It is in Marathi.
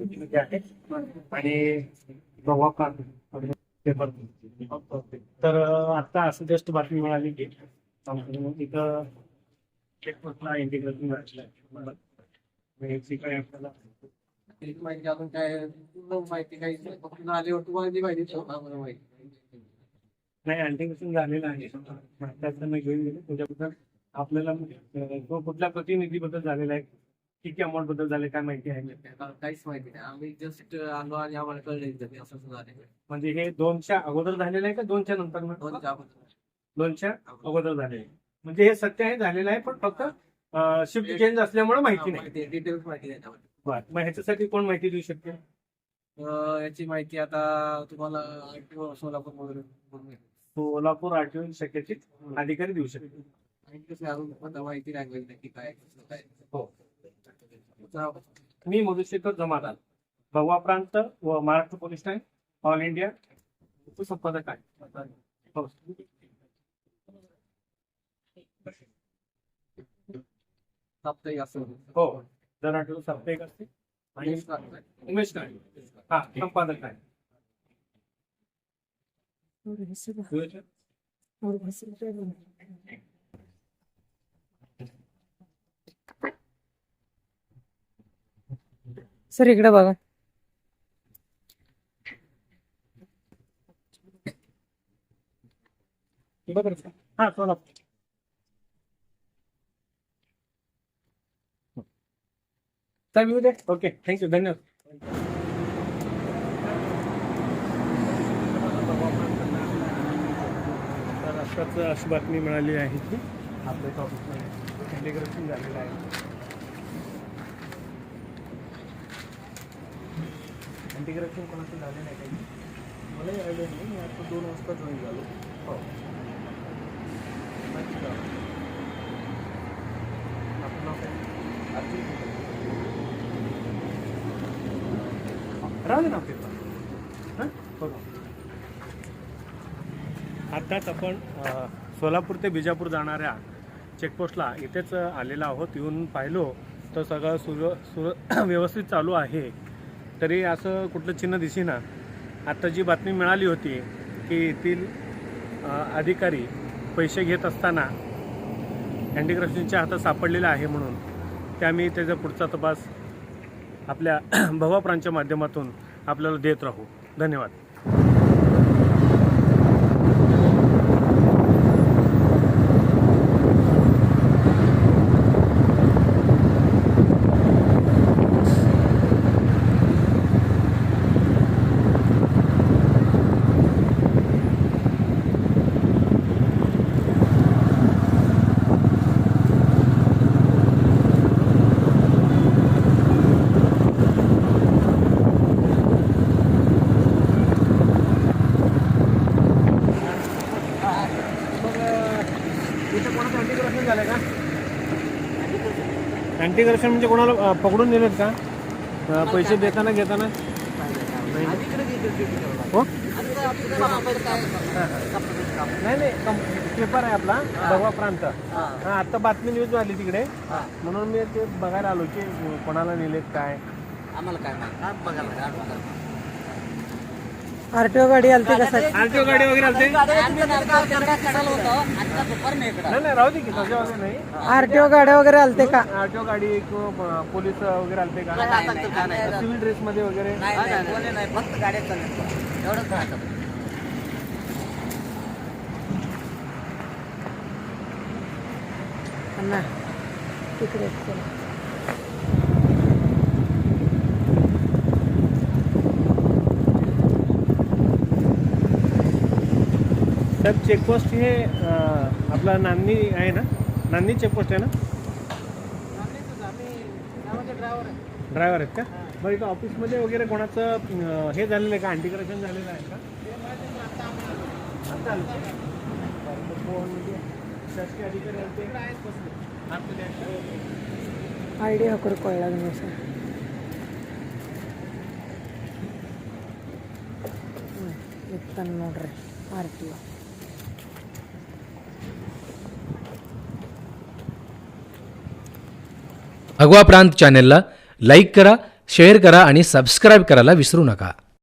आहे. आणि पेपर तर आता असं जस्ट बातमी मिळाली की इथं चेकपोस्टला इंटिग्रेशन म्हणजे आपल्याला माहिती अजून काय माहिती काही. फक्त माहिती नाही इंटिग्रेशन झालेलं आहे. त्याचं मी घेऊन गेलो. त्याच्याबद्दल आपल्याला तो कुठल्या प्रतिनिधीबद्दल झालेला आहे? किती अमाऊंटबद्दल झाले काय माहिती आहे? काहीच माहिती नाही. आम्ही जस्ट आलो आणि आम्हाला कळलं असं झालं म्हणजे हे दोनच्या अगोदर झालेलं आहे का दोनच्या नंतर. दोनच्या अगोदर. आहे. म्हणजे हे सत्य आहे झालेलं आहे पण फक्त शिफ्ट चेंज असल्यामुळे माहिती नाही. माहिती डिटेल्स माहिती नाही त्यामध्ये. बरं. मग ह्याच्यासाठी कोण माहिती देऊ शकते? अं, याची माहिती आता तुम्हाला RTO सोलापूर वगैरे येईल. सोलापूर आरटीओ शाखेचे अधिकारी देऊ शकते. माहिती कसं आहे, अजून आता माहिती नाही मिळाली नक्की काय कसं काय हो. मी मधुशेखर जमादार भगवा प्रांत व Maharashtra police Thane all India उपसंपादक आहे. साप्ताहिक असं हो दर आठवडा साप्ताहिक असते. आणि काय? उमेश काळे हा संपादक आहे. सर इकडे बघा. बरोबर हा सोलापूर चालेल येऊ दे. ओके थँक्यू धन्यवाद. अशी बातमी मिळाली आहे की आपल्या ऑफिसमध्ये इंटिग्रेशन झालेलं आहे. इंटिग्रेशन कोणाचं झालं नाही काही. मलाही आयडिया नाही. मी आता दोन वाजता जॉईन झालो. हो. अच्छा आपलं राहू ना पेपर. हां? बघा. आत्ताच आपण सोलापूर ते बिजापूर जाणाऱ्या चेकपोस्टला इथेच आलेलो आहोत. येऊन पाहिलो. तर सगळं सुर सुर व्यवस्थित चालू आहे. तरी असं कुठलं चिन्ह दिसेना. आत्ता जी बातमी मिळाली होती की येथील अधिकारी पैसे घेत असताना अँटीक्रप्शनच्या हातात सापडलेला आहे म्हणून ते आम्ही त्याचा पुढचा तपास आपल्या भवाप्रांच्या माध्यमातून आपल्याला देत राहू. धन्यवाद. अँटीक्रप्शन म्हणजे कोणाला पकडून नेलेत का? पैसे देताना घेताना? हो? नाही नाही. पेपर आहे आपला. भगवा प्रांत. हा. आता बातमी न्यूज झाली तिकडे. म्हणून मी ते बघायला आलो की कोणाला नेलेत काय? आम्हाला काय बघायला आरटीओ गाडी आलती का सर? आरटीओ गाडी वगैरे आलते? नाही नाही नाही राहू दे की तसं वगैरे नाही. आरटीओ गाड्या वगैरे आलते का? आरटीओ गाडी किंवा अ, पोलीस वगैरे आलते का? सिव्हिल ड्रेस मध्ये वगैरे फक्त गाड्या चालत एवढंच राहतं. अण्णा तिकडे चला. सर चेकपोस्ट हे अ, आपला नांदी आहे ना नांदी चेकपोस्ट आहे ना ड्रायव्हर आहेत का बरं इथं ऑफिसमध्ये वगैरे कोणाचं अ, हे झालेलं आहे का अँटीकरेक्शन झालेलं आहे का आता आलं का? बरं, मग कोण म्हणजे शासकीय अधिकारी आले ते? आतमध्ये आहेत का? आयडिया करू कळला नाही सर ಇತ್ತಾನ ನೋಡ್ರಿ ಆರ್ ಟಿ ಒ भगवा प्रांत चॅनेलला लाईक करा शेअर करा आणि सबस्क्राईब करायला विसरू नका.